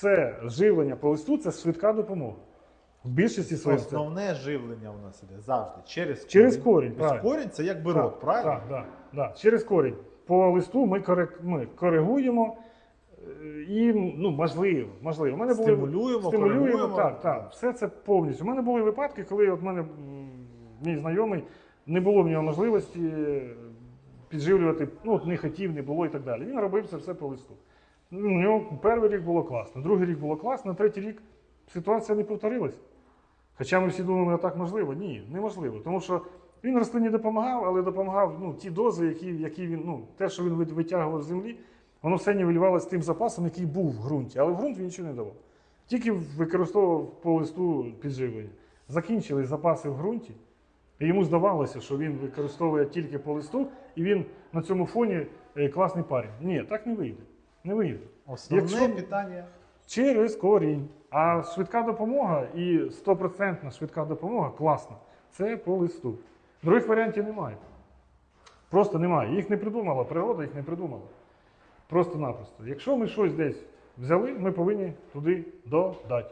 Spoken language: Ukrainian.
Це живлення по листу це швидка допомога. В більшості своїх це Основне живлення у нас іде завжди через корінь. Через корінь, Тобто корінь це якби Так, рот, правильно? Так, так, так. Через корінь. По листу ми, ми коригуємо е, і ну, можливо, можливо. У мене були, Стимулюємо, стимулюємо коригуємо. так, так. Все це повністю. У мене були випадки, коли от мене мій знайомий не було в нього можливості е, підживлювати, ну от не хотів, не було і так далі. Він робив це все по листу. Ну, У нього перший рік було класно, другий рік було класно, третій рік ситуація не повторилась. Хоча ми всі думали, а так можливо. Ні, неможливо. Тому що він рослині допомагав, але допомагав ну, ті дози, які, які він, ну, те, що він витягував з землі, воно все нівелювалося тим запасом, який був в ґрунті. Але в ґрунт він нічого не давав. Тільки використовував по листу підживлення. Закінчились запаси в ґрунті, і йому здавалося, що він використовує тільки по листу, і він на цьому фоні е, класний парень. Ні, так не вийде. Не виїде. Основне Якщо- питання. Через корінь. А швидка допомога і стопроцентна швидка допомога класна. Це по листу. Других варіантів немає. Просто немає. Їх не придумала, природа їх не придумала. Просто-напросто. Якщо ми щось десь взяли, ми повинні туди додати.